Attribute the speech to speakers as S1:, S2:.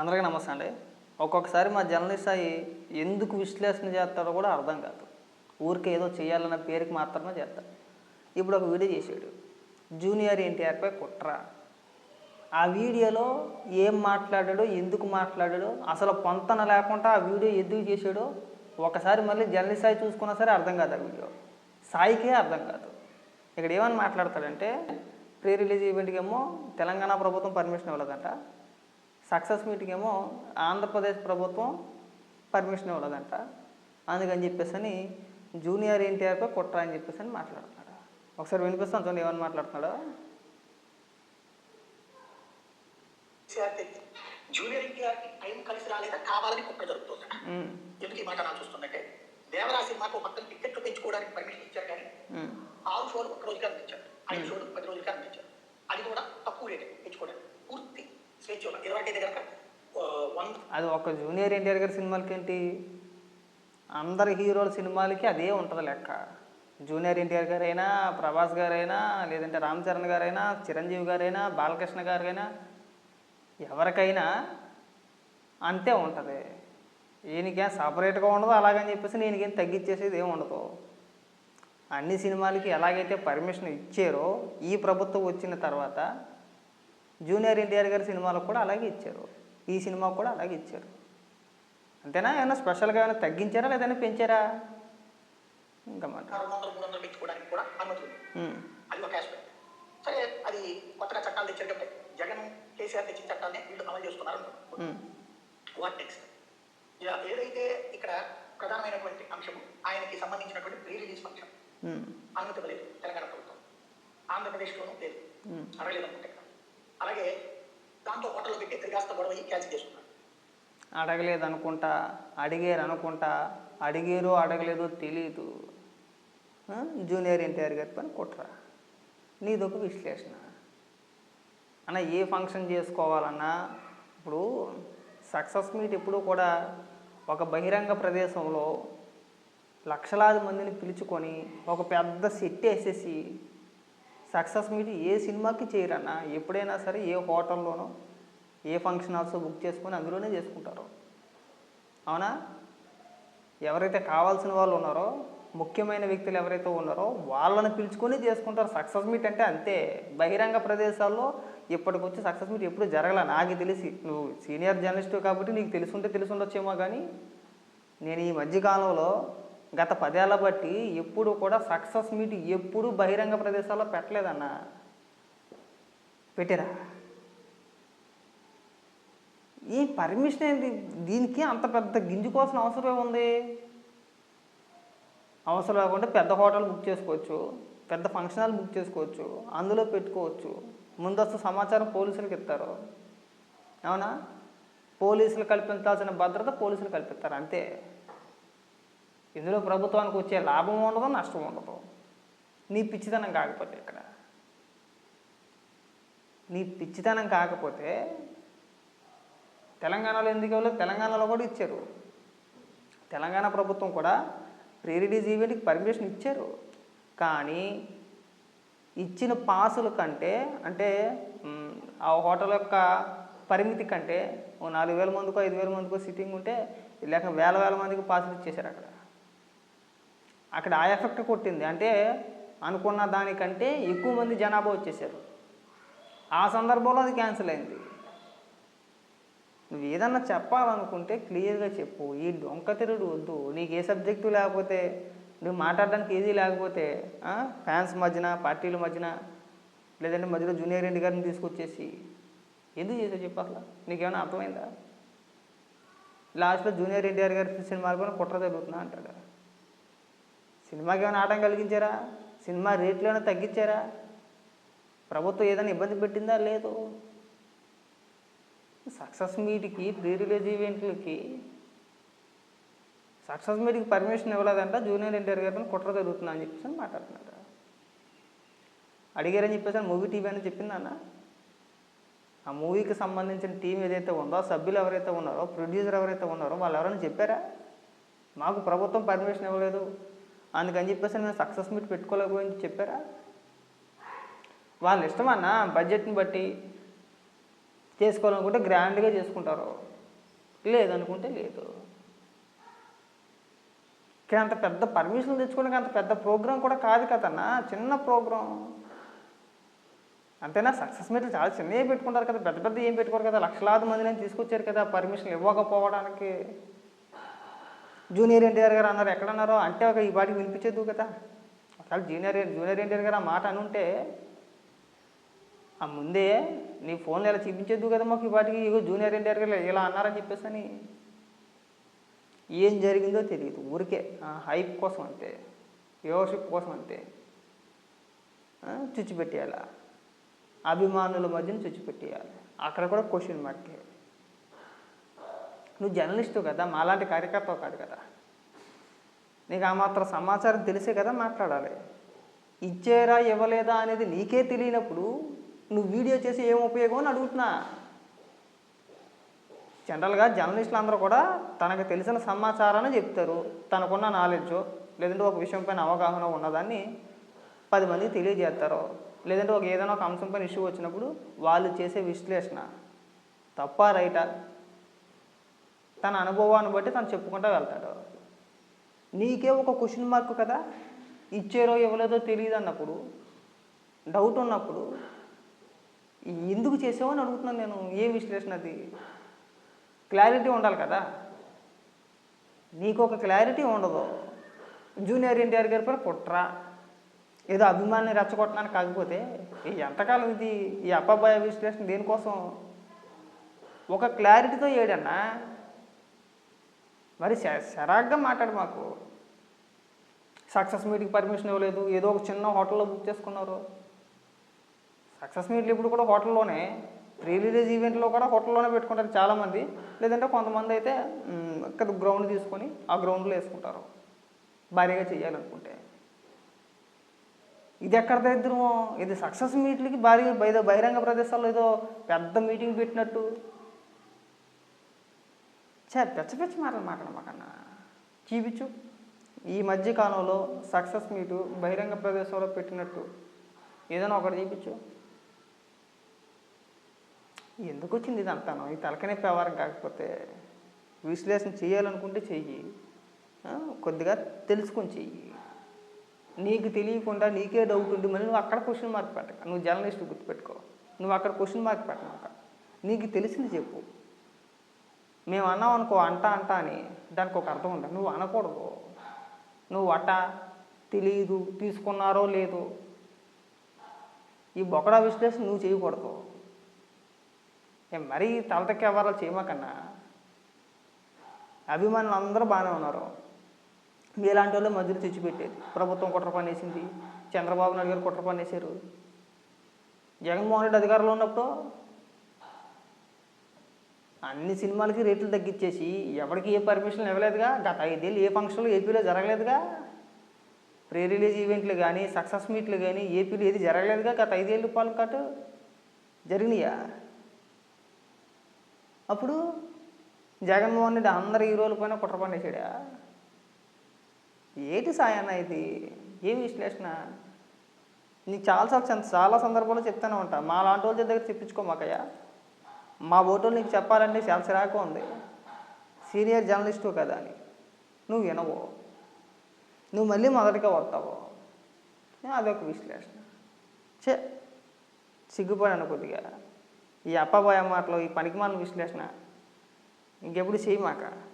S1: అందరికీ నమస్తే అండి. ఒక్కొక్కసారి మా జర్నలిస్ట్ అయ్యి ఎందుకు విశ్లేషణ చేస్తాడో కూడా అర్థం కాదు. ఊరికే ఏదో చేయాలన్న పేరుకి మాత్రమే చేస్తాడు. ఇప్పుడు ఒక వీడియో చేసాడు జూనియర్ ఎన్టీఆర్పై కుట్ర. ఆ వీడియోలో ఏం మాట్లాడాడో ఎందుకు మాట్లాడాడో అసలు పొంతన లేకుండా ఆ వీడియో ఎందుకు చేశాడో ఒకసారి మళ్ళీ జర్నలిస్ట్ సాయి చూసుకున్నా సరే అర్థం కాదు ఆ వీడియో. సాయికే అర్థం కాదు. ఇక్కడ ఏమని మాట్లాడతాడంటే ప్రీ రిలీజ్ ఈవెంట్కి ఏమో తెలంగాణ ప్రభుత్వం పర్మిషన్ ఇవ్వలేదంట. సక్సెస్ మీటింగ్ ఏమో ఆంధ్రప్రదేశ్ ప్రభుత్వం పర్మిషన్ ఇవ్వలేదంట. అందుకని చెప్పేసి అని జూనియర్ ఎన్టీఆర్పై కుట్ర అని చెప్పేసి అని మాట్లాడుతున్నాడు. ఒకసారి వినిపిస్తాను చూడండి ఏమని మాట్లాడుతున్నాడో?
S2: జూనియర్ ఎన్టీఆర్ టైం కలిసి రాలేదా? కావాలని కుట్ర జరుగుతుంది ఎందుకు ఈ మాట నా చూస్తుందంటే దేవరా సినిమాకు పక్కన టికెట్లు పెంచుకోవడానికి పర్మిషన్ ఇచ్చారు కానీ ఆరు షోలు ఒక రోజుకి అందించారు. ఐదు షోలు పది రోజులకి అందించారు. అది కూడా తక్కువ రేటే స్వేచ్ఛ కనుక
S1: అది ఒక జూనియర్ ఎన్టీఆర్ గారి సినిమాలకేంటి? అందరి హీరోల సినిమాలకి అదే ఉంటుంది లెక్క. జూనియర్ ఎన్టీఆర్ గారైనా ప్రభాస్ గారైనా లేదంటే రామ్ చరణ్ గారైనా చిరంజీవి గారైనా బాలకృష్ణ గారైనా ఎవరికైనా అంతే ఉంటుంది. ఈయనకేం సపరేట్గా ఉండదు అలాగని చెప్పేసి నేనకేం తగ్గించేసేది ఏమి ఉండదు. అన్ని సినిమాలకి ఎలాగైతే పర్మిషన్ ఇచ్చారో ఈ ప్రభుత్వం వచ్చిన తర్వాత జూనియర్ ఎన్టీఆర్ గారి సినిమాలకు కూడా అలాగే ఇచ్చారు. ఈ సినిమాకు కూడా అలాగే ఇచ్చారు. అంతేనా? ఏమైనా స్పెషల్గా ఏమైనా తగ్గించారా? లేదంటే పెంచారా? ఇంకా
S2: సరే అది కొత్తగా చట్టాలు తెచ్చేటప్పుడు జగన్ కేసీఆర్ తెచ్చిన చట్టాలని వీళ్ళు అమలు చేస్తున్నారు అనుకో.
S1: Um,
S2: what next? ఇక ఏదైతే ఇక్కడ ప్రధానమైనటువంటి అంశం ఆయనకి సంబంధించినటువంటి ప్రీ రిలీజ్ ఫంక్షన్ అనుమతి ఇవ్వలేదు తెలంగాణ ప్రభుత్వం. ఆంధ్రప్రదేశ్లోనూ లేదు.
S1: ఉమ్.
S2: అలాగే దాంతో హోటల్లో పెట్టి తిరిగాస్త గొడవ క్యాన్సిల్ చేసుకున్నారు
S1: అడగలేదు అనుకుంటా అడిగారు అనుకుంటా అడిగారో అడగలేదో తెలియదు జూనియర్ ఎన్టీఆర్ గారి పని కుట్రా. నీదొక విశ్లేషణ. అన్న ఏ ఫంక్షన్ చేసుకోవాలన్నా ఇప్పుడు సక్సెస్ మీట్ ఎప్పుడూ కూడా ఒక బహిరంగ ప్రదేశంలో లక్షలాది మందిని పిలుచుకొని ఒక పెద్ద సెట్ వేసేసి సక్సెస్ మీట్ ఏ సినిమాకి చేయరన్నా ఎప్పుడైనా సరే ఏ హోటల్లోనో ఏ ఫంక్షన్ హాల్స్ బుక్ చేసుకొని అందులోనే చేసుకుంటారు. అవునా? ఎవరైతే కావాల్సిన వాళ్ళు ఉన్నారో ముఖ్యమైన వ్యక్తులు ఎవరైతే ఉన్నారో వాళ్ళని పిలుచుకొని చేసుకుంటారు. సక్సెస్ మీట్ అంటే అంతే. బహిరంగ ప్రదేశాల్లో ఇప్పటికొచ్చి సక్సెస్ మీట్ ఎప్పుడు జరగల. నాకు తెలిసి నువ్వు సీనియర్ జర్నలిస్టు కాబట్టి నీకు తెలుసుంటే తెలిసి ఉండొచ్చేమో కానీ నేను ఈ మధ్యకాలంలో గత పదేళ్ళ బట్టి ఎప్పుడు కూడా సక్సెస్ మీట్ ఎప్పుడు బహిరంగ ప్రదేశాల్లో పెట్టలేదన్నా. పెట్టిరా. ఈ పర్మిషన్ ఏంటి దీనికి అంత పెద్ద గింజుకోవాల్సిన అవసరం ఉంది అవసరం లేకుండా పెద్ద హోటల్ బుక్ చేసుకోవచ్చు పెద్ద ఫంక్షన్ హాల్ బుక్ చేసుకోవచ్చు అందులో పెట్టుకోవచ్చు. ముందస్తు సమాచారం పోలీసులకు ఇస్తారు. అవునా పోలీసులు కల్పించాల్సిన భద్రత పోలీసులు కల్పిస్తారు అంతే. ఇందులో ప్రభుత్వానికి వచ్చే లాభం ఉండదు నష్టం ఉండదు. నీ పిచ్చితనం కాకపోతే ఇక్కడ. నీ పిచ్చితనం కాకపోతే తెలంగాణలో ఎందుకు ఇవ్వలేదు తెలంగాణలో కూడా ఇచ్చారు. తెలంగాణ ప్రభుత్వం కూడా ప్రీ రిలీజ్ ఈవెంట్కి పర్మిషన్ ఇచ్చారు. కానీ ఇచ్చిన పాసుల కంటే అంటే ఆ హోటల్ యొక్క పరిమితి కంటే ఓ నాలుగు వేల మందికో ఐదు వేల మందికో సిట్టింగ్ ఉంటే లేక వేల వేల మందికి పాసులు ఇచ్చేశారు అక్కడ. అక్కడ ఆ ఎఫెక్ట్ కొట్టింది. అంటే అనుకున్న దానికంటే ఎక్కువ మంది జనాభా వచ్చేసారు. ఆ సందర్భంలో అది క్యాన్సిల్ అయింది. నువ్వు ఏదన్నా చెప్పాలనుకుంటే క్లియర్గా చెప్పు. ఈ డొంక తిరుడు వద్దు. నీకు ఏ సబ్జెక్టు లేకపోతే నువ్వు మాట్లాడడానికి ఏది లేకపోతే ఫ్యాన్స్ మధ్యన పార్టీల మధ్యన లేదంటే మధ్యలో జూనియర్ రెడ్డి గారిని తీసుకొచ్చేసి ఎందుకు చేసావు చెప్పు అసలు? నీకేమైనా అర్థమైందా? లాస్ట్లో జూనియర్ ఎన్టీఆర్ గారి సినిమాలు కూడా కుట్ర జరుగుతున్నా అంటాడు. సినిమాకి ఏమైనా ఆటం కలిగించారా? సినిమా రేట్లు ఏమైనా తగ్గించారా? ప్రభుత్వం ఏదైనా ఇబ్బంది పెట్టిందా? లేదు. సక్సెస్ మీట్కి ప్రీ రిలీజ్ ఈవెంట్లకి సక్సెస్ మీట్కి పర్మిషన్ ఇవ్వలేదంట. జూనియర్ ఎన్టీఆర్ గారిని కుట్ర జరుగుతుందా అని చెప్పేసి అని అడిగారని చెప్పేసి మూవీ టీవీ అని చెప్పింది అన్న ఆ మూవీకి సంబంధించిన టీం ఏదైతే ఉందో సభ్యులు ఎవరైతే ఉన్నారో ప్రొడ్యూసర్ ఎవరైతే ఉన్నారో వాళ్ళు ఎవరైనా చెప్పారా? మాకు ప్రభుత్వం పర్మిషన్ ఇవ్వలేదు. అందుకని చెప్పేసి మేము సక్సెస్ మీట్ పెట్టుకోలేకపోయింది చెప్పారా? వాళ్ళ ఇష్టమన్నా బడ్జెట్ని బట్టి చేసుకోవాలనుకుంటే గ్రాండ్గా చేసుకుంటారు. లేదనుకుంటే లేదు. ఇక్కడ అంత పెద్ద పర్మిషన్ తెచ్చుకోవడానికి అంత పెద్ద ప్రోగ్రాం కూడా కాదు కదన్నా చిన్న ప్రోగ్రాం అంతేనా? సక్సెస్ మీట్లు చాలా చిన్నవి పెట్టుకుంటారు కదా పెద్ద పెద్ద ఏం పెట్టుకోరు కదా లక్షలాది మందిని తీసుకొచ్చారు కదా పర్మిషన్ ఇవ్వకపోవడానికి. జూనియర్ ఎన్టీఆర్ గారు అన్నారు. ఎక్కడన్నారో? అంటే ఒక ఈ పాటికి వినిపించదు కదా. ఒకవేళ జూనియర్ జూనియర్ ఎన్టీఆర్ గారు ఆ మాట అనుంటే ఆ ముందే నీ ఫోన్లో ఇలా చూపించేద్దు కదా మాకు ఈ పాటికి ఇగో జూనియర్ ఎన్టీఆర్ గారు ఇలా అన్నారని చెప్పేసి అని ఏం జరిగిందో తెలియదు ఊరికే. హైప్ కోసం అంతే. వ్యూవర్షిప్ కోసం అంతే. చుచ్చిపెట్టేయాలా? అభిమానుల మధ్యన చుచ్చిపెట్టేయాలి. అక్కడ కూడా క్వశ్చన్ మార్కే. నువ్వు జర్నలిస్టు కదా మాలాంటి కార్యకర్త కాదు కదా. నీకు ఆ మాత్రం సమాచారం తెలిసే కదా మాట్లాడాలి. ఇచ్చేరా ఇవ్వలేదా అనేది నీకే తెలియనప్పుడు నువ్వు వీడియో చేసి ఏం ఉపయోగం అని అడుగుతున్నా. జనరల్గా జర్నలిస్టులు అందరూ కూడా తనకు తెలిసిన సమాచారాన్ని చెప్తారు. తనకున్న నాలెడ్జ్ లేదంటే ఒక విషయం పైన అవగాహన ఉన్నదాన్ని పది మందికి తెలియజేస్తారు. లేదంటే ఒక ఏదైనా ఒక అంశం పైన ఇష్యూ వచ్చినప్పుడు వాళ్ళు చేసే విశ్లేషణ. తప్ప రైటా? తన అనుభవాన్ని బట్టి తను చెప్పుకుంటూ వెళ్తాడు. నీకే ఒక క్వశ్చన్ మార్క్ కదా? ఇచ్చారో ఇవ్వలేదో తెలియదు అన్నప్పుడు డౌట్ ఉన్నప్పుడు ఎందుకు చేసావు అని అడుగుతున్నాను నేను. ఏ విశ్లేషణ అది? క్లారిటీ ఉండాలి కదా? నీకు ఒక క్లారిటీ ఉండదు. జూనియర్ ఎన్టీఆర్ గారి పైన కుట్ర. ఏదో అభిమాన్ని రెచ్చగొట్టడానికి కాకపోతే ఈ ఎంతకాలం ఇది ఈ అబ్బాబాయ విశ్లేషణ దేనికోసం? ఒక క్లారిటీతో ఏడన్నా మరి సరాగ్గా మాట్లాడు మాకు. సక్సెస్ మీట్కి పర్మిషన్ ఇవ్వలేదు. ఏదో ఒక చిన్న హోటల్లో బుక్ చేసుకున్నారు. సక్సెస్ మీట్లు ఇప్పుడు కూడా హోటల్లోనే. ప్రీ రిలీజ్ ఈవెంట్లో కూడా హోటల్లోనే పెట్టుకుంటారు చాలామంది. లేదంటే కొంతమంది అయితే ఇక్కడ గ్రౌండ్ తీసుకొని ఆ గ్రౌండ్లో వేసుకుంటారు. భారీగా చేయాలనుకుంటే. ఇది ఎక్కడ దరిద్రమో? ఇది సక్సెస్ మీట్లకి భారీ బహిరంగ ప్రదేశాల్లో ఏదో పెద్ద మీటింగ్ పెట్టినట్టు. చే పెచ్చ పెచ్చ మాటలు మాట్లాడమాకన్నా చూపించు ఈ మధ్య కాలంలో సక్సెస్ మీటు బహిరంగ ప్రదేశంలో పెట్టినట్టు ఏదైనా ఒకటి చూపించు. ఎందుకు వచ్చింది ఇది అంటాను ఈ తలకనే వ్యవహారం కాకపోతే విశ్లేషణ చేయాలనుకుంటే చెయ్యి. కొద్దిగా తెలుసుకొని చెయ్యి. నీకు తెలియకుండా నీకే డౌట్ ఉండి మళ్ళీ నువ్వు అక్కడ క్వశ్చన్ మార్క్ పెట్టక. నువ్వు జర్నలిస్ట్ గుర్తుపెట్టుకో. నువ్వు అక్కడ క్వశ్చన్ మార్క్ పెట్టమాక. నీకు తెలిసింది చెప్పు. మేము అన్నాం అనుకో అంట అంట అని. దానికి ఒక అర్థం ఉంది? నువ్వు అనకూడదు. నువ్వు అట్ట తెలియదు తీసుకున్నారో లేదో. ఈ బొకడా విశ్లేషణ నువ్వు చేయకూడదు. మరీ తలతక్క ఎవరాలు చేయమాకన్నా. అభిమానులు అందరూ బాగానే ఉన్నారు. మీలాంటి వాళ్ళు మధ్యలో తెచ్చిపెట్టేది. ప్రభుత్వం కుట్ర పని వేసింది చంద్రబాబు నాయుడు గారు కుట్ర పని జగన్మోహన్ రెడ్డి అధికారంలో ఉన్నప్పుడు అన్ని సినిమాలకి రేట్లు తగ్గించేసి ఎవరికి ఏ పర్మిషన్ ఇవ్వలేదుగా? గత ఐదేళ్ళు ఏ ఫంక్షన్లు ఏపీలో జరగలేదుగా? ప్రీ రిలీజ్ ఈవెంట్లు కానీ సక్సెస్ మీట్లు కానీ ఏపీలో ఏది జరగలేదుగా గత ఐదేళ్ళు పాలు కాటు జరిగినాయా? అప్పుడు జగన్మోహన్ రెడ్డి అందరు హీరోల పైన కుట్ర పనిచేసాడా ఏటి సాయన్న ఇది? ఏం విశ్లేషణ? నీకు చాలాసార్లు చాలా సందర్భాల్లో చెప్తానే ఉంటా. మా లాంటి వాళ్ళ దగ్గర చెప్పించుకోమాకయ్యా. మా ఓటోలు నీకు చెప్పాలంటే చాలా చిరాకు ఉంది. సీనియర్ జర్నలిస్టు కదా అని. నువ్వు వినవు. నువ్వు మళ్ళీ మొదటిగా వస్తావు. అదొక విశ్లేషణ. చే సిగ్గుపడాను కొద్దిగా. ఈ అప్పబోయే మాటలు ఈ పనికిమాలిన విశ్లేషణ ఇంకెప్పుడు చేయమాక?